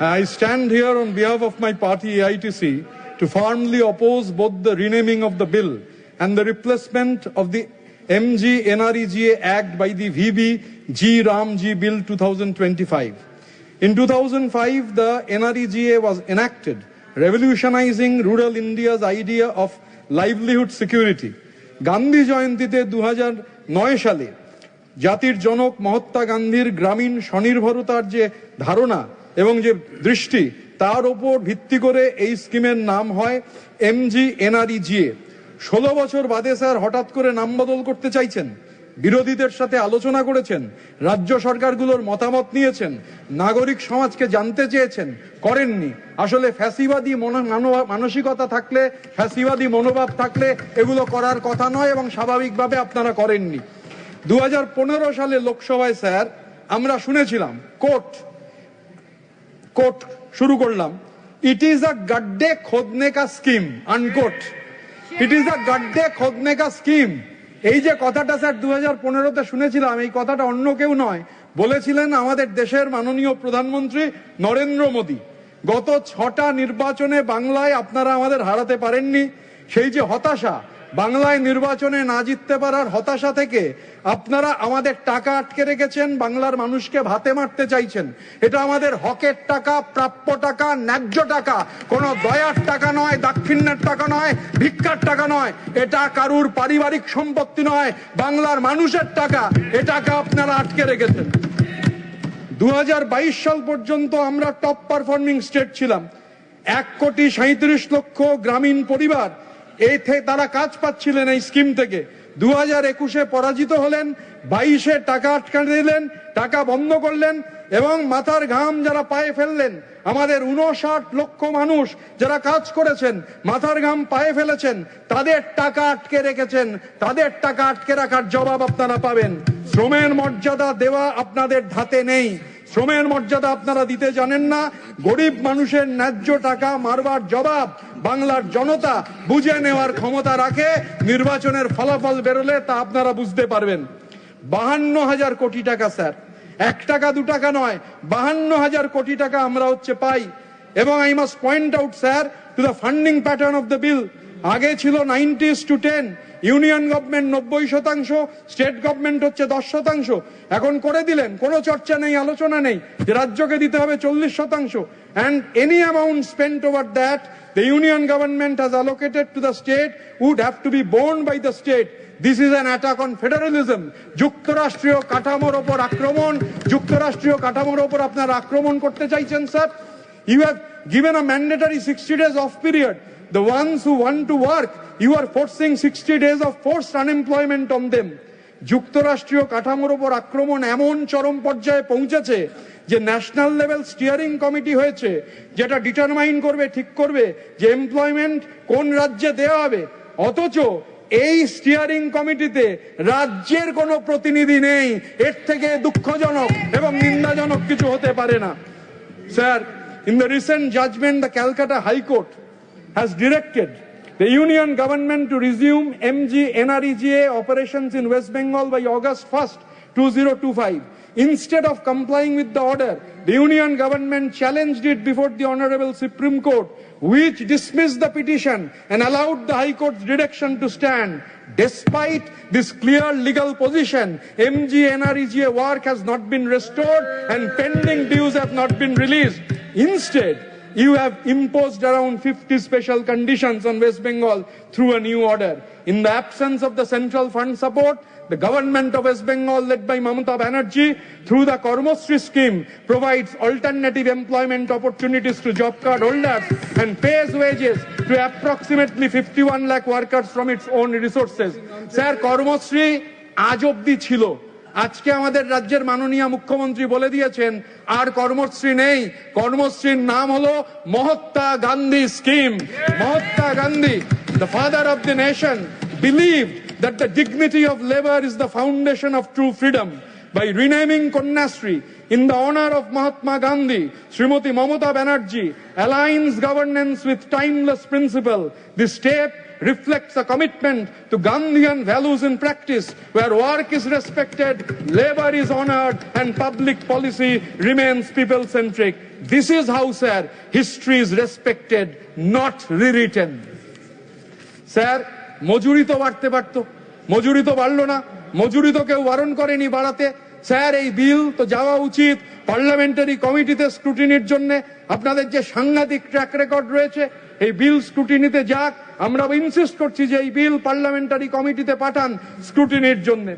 I stand here on behalf of my party AITC to firmly oppose both the renaming of the bill and the replacement of the MG NREGA Act by the VB G Ramji Bill 2025. In 2005, the NREGA was enacted, revolutionizing rural India's idea of livelihood security. Gandhi জয়ন্তীতে দু সালে জাতির জনক মহাত্মা গান্ধীর গ্রামীণ স্বনির্ভরতার যে ধারণা এবং যে দৃষ্টি, তার ওপর ভিত্তি করে এই স্কিমের নাম হয় এম এমজি এনআরইজিএ। ষোলো বছর বাদে স্যার হঠাৎ করে নাম বদল করতে চাইছেন। বিরোধীদের সাথে আলোচনা করেছেন, রাজ্য সরকারগুলোর মতামত নিয়েছেন, নাগরিক সমাজকে জানতে চেয়েছেন, করেননি। আসলে ফ্যাসিবাদী মনো- মানো- মানসিকতা থাকলে, ফ্যাসিবাদী মনোভাব থাকলে এগুলো করার কথা নয় এবং স্বাভাবিকভাবে আপনারা করেননি। দু হাজার পনেরো সালে লোকসভায় স্যার, আমরা শুনেছিলাম, কোর্ট কোট শুরু করলাম। ইট ইজ আ গাড্ডে খোদনে কা scheme unquote it is a গাড্ডে খোদনে কা স্কিম এই যে কথাটা স্যার দু হাজার পনেরোতে শুনেছিলাম, এই কথাটা অন্য কেউ নয়, বলেছিলেন আমাদের দেশের মাননীয় প্রধানমন্ত্রী নরেন্দ্র মোদী। গত ছটা নির্বাচনে বাংলায় আপনারা আমাদের হারাতে পারেননি। সেই যে হতাশা বাংলায় নির্বাচনে না জিততে পারার হতাশা থেকে আপনারা আমাদের টাকা আটকে রেখেছেন, বাংলার মানুষকে ভাতে মারতে চাইছেন। এটা আমাদের হকের টাকা, প্রাপ্য টাকা, ন্যায্য টাকা। কোনো দয়ার টাকা নয়, দাক্ষিণ্যের টাকা নয়, ভিক্ষার টাকা নয়। এটা কারুর পারিবারিক সম্পত্তি নয়, বাংলার মানুষের টাকা। এটাকে আপনারা আটকে রেখেছেন। দু হাজার বাইশ সাল পর্যন্ত আমরা টপ পারফর্মিং স্টেট ছিলাম। এক কোটি সাঁত্রিশ লক্ষ গ্রামীণ পরিবার এই তারা কাজ পাচ্ছিলেন এই স্কিম থেকে। দু হাজার একুশে পরাজিত হলেন, বাইশে টাকা আটকা দিলেন, টাকা বন্ধ করলেন এবং মাথার ঘাম যারা পায়ে ফেললেন, আমাদের উনষাট লক্ষ মানুষ যারা কাজ করেছেন, মাথার ঘাম পায়ে ফেলেছেন, তাদের টাকা আটকে রেখেছেন, তাদের টাকা আটকে রাখার জবাব আপনারা পাবেন। শ্রমের মর্যাদা দেওয়া আপনাদের ধাতে নেই। শ্রমের মর্যাদা আপনারা দিতে জানেন না। গরিব মানুষের ন্যায্য টাকা মারবার জবাব বাংলার জনতা বুঝে নেওয়ার ক্ষমতা রাখে। নির্বাচনের ফলাফল বেরোলে তা আপনারা বুঝতে পারবেন। বাহান্ন হাজার কোটি টাকা, স্যার। এক টাকা, দু টাকা নয়, বাহান্ন হাজার কোটি টাকা আমরা হচ্ছে পাই। এবং I must point out sir to the funding pattern of the bill আগে ছিল ninety to ten union government নব্বই শতাংশ, স্টেট গভর্নমেন্ট হচ্ছে দশ শতাংশ। এখন করে দিলেন, কোনো চর্চা নেই, আলোচনা নেই, যে রাজ্যকে দিতে হবে চল্লিশ শতাংশ। And any amount spent over that the union government has allocated to the state would have to be borne by the state this is an attack on federalism যুক্তরাষ্ট্রীয় কাঠামোর ওপর আক্রমণ, যুক্তরাষ্ট্রীয় কাঠামোর ওপর আপনারা আক্রমণ করতে চাইছেন, sir? You have given a mandatory 60 days off period. The ones who want to work, you are forcing 60 days of forced unemployment on them. যুক্তরাষ্ট্রীয় কাঠামোর ওপর আক্রমণ এমন চরম পর্যায়ে পৌঁছেছে যে ন্যাশনাল লেভেল স্টিয়ারিং কমিটি হয়েছে যেটা ডিটারমাইন করবে ঠিক করবে যে এমপ্লয়মেন্ট কোন রাজ্যে দেওয়া হবে। অথচ এই স্টিয়ারিং কমিটিতে রাজ্যের কোনো প্রতিনিধি নেই। এর থেকে দুঃখজনক এবং নিন্দাজনক কিছু হতে পারে না। Sir the recent judgment, the Calcutta High Court has directed the union government to resume MG NREGA operations in West Bengal by August 1st, 2025. Instead of complying with the order, the union government challenged it before the Honorable Supreme Court, which dismissed the petition and allowed the High Court's direction to stand. Despite this clear legal position, MG NREGA work has not been restored and pending dues have not been released. Instead, you have imposed around 50 special conditions on West Bengal through a new order. In the absence of the central fund support, the government of West Bengal, led by Mamata Banerjee, through the Kormosri scheme, provides alternative employment opportunities to job card holders and pays wages to approximately 51 lakh workers from its own resources. Sir, Karmashree আজ অব্দি ছিল আজকে আমাদের রাজ্যের মাননীয় মুখ্যমন্ত্রী বলে দিয়েছেন, আর কর্মশ্রী নেই। কর্মশ্রীর নাম হলো Mahatma Gandhi scheme. Mahatma Gandhi the father of the nation believe that the dignity of labour is the foundation of true freedom by renaming Kanyashree in the honour of Mahatma Gandhi Shrimati Mamata Banerjee aligns governance with timeless principle the state reflects a commitment to Gandhian values in practice, where work is respected, labor is honored, and public policy remains people-centric. This is how, sir, history is respected, not rewritten. Sir মজুরি তো বাড়তে পারতো মজুরি তো বাড়লো না মজুরি তো কেউ বারণ করেনি বাড়াতে স্যার, এই বিল তো যাওয়া উচিত। পার্লামেন্টারি কমিটিতে স্ক্রুটিনির জন্য আপনাদের যে সাংঘাতিক ট্র্যাক রেকর্ড রয়েছে, এই বিল স্ক্রুটিনিতে যাক। আমরা ইনসিস্ট করছি যে এই বিল পার্লামেন্টারি কমিটিতে পাঠান স্ক্রুটিনির জন্য।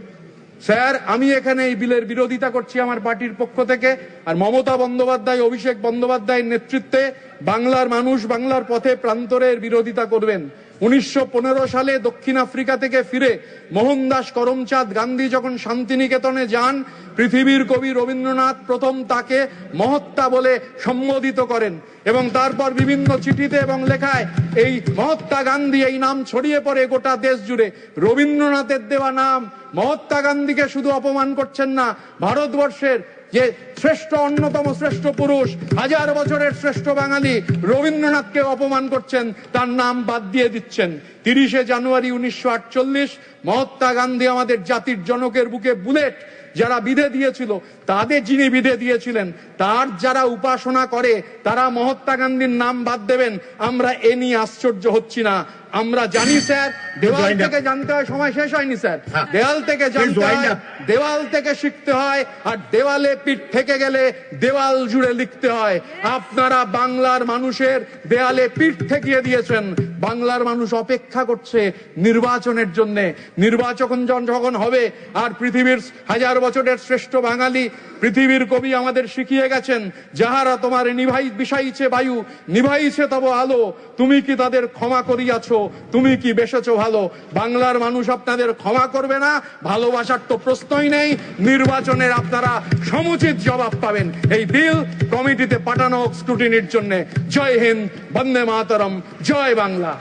স্যার, আমি এখানে এই বিলের বিরোধিতা করছি আমার পার্টির পক্ষ থেকে, আর মমতা বন্দ্যোপাধ্যায়, অভিষেক বন্দ্যোপাধ্যায়ের নেতৃত্বে বাংলার মানুষ বাংলার পথে প্রান্তরের বিরোধিতা করবেন। উনিশশো পনেরো সালে দক্ষিণ আফ্রিকা থেকে ফিরে মোহনদাস করমচাঁদ গান্ধী যখন শান্তিনিকেতনে যান, পৃথিবীর কবি রবীন্দ্রনাথ প্রথম তাকে মহত্তা বলে সম্বোধিত করেন এবং তারপর বিভিন্ন চিঠিতে এবং লেখায় এই মহাত্মা গান্ধী এই নাম ছড়িয়ে পড়ে গোটা দেশ জুড়ে। রবীন্দ্রনাথের দেওয়া নাম মহাত্মা গান্ধীকে শুধু অপমান করছেন না, ভারতবর্ষের যে শ্রেষ্ঠ অন্যতম শ্রেষ্ঠ পুরুষ, হাজার বছরের শ্রেষ্ঠ বাঙালি রবীন্দ্রনাথকে অপমান করছেন, তার নাম বাদ দিয়ে দিচ্ছেন। তিরিশে জানুয়ারি উনিশশো আটচল্লিশ মহাত্মা গান্ধী আমাদের জাতির জনকের বুকে বুলেট যারা বিধে দিয়েছিল তাদের যিনি বিধে দিয়েছিলেন তার যারা উপাসনা করে তারা মহাত্মা গান্ধীর নাম বাদ দেবেন। আমরা এ নিয়ে আশ্চর্য হচ্ছি না। আমরা জানি স্যার দেওয়াল থেকে জানতে হয় সময় শেষ হয়নি স্যার। হ্যাঁ। দেওয়াল থেকে জানতে হয় দেওয়াল থেকে শিখতে হয় আর দেওয়ালে পিঠ থেকে গেলে দেওয়াল জুড়ে লিখতে হয়। আপনারা বাংলার মানুষের দেয়ালে পিঠ ঠেকিয়ে দিয়েছেন। বাংলার মানুষ অপেক্ষা করছে নির্বাচনের জন্য। নির্বাচন যখন হবে, আর পৃথিবীর হাজার বছরের শ্রেষ্ঠ বাঙালি, পৃথিবীর কবি আমাদের শিখিয়ে গেছেন, যাহারা তোমার নিভাই, বিষাইছে বায়ু, নিভাইছে তব আলো, তুমি কি তাদের ক্ষমা করিয়াছো, তুমি কি বেসেছো ভালো? বাংলার মানুষ আপনাদের ক্ষমা করবে না, ভালোবাসার তো প্রশ্নই নেই, নির্বাচনের আপনারা সমুচিত জবাব পাবেন। এই বিল কমিটিতে পাঠানো হোক স্ক্রুটিনির জন্য। জয় হিন্দ বন্দে মাতরম জয় বাংলা।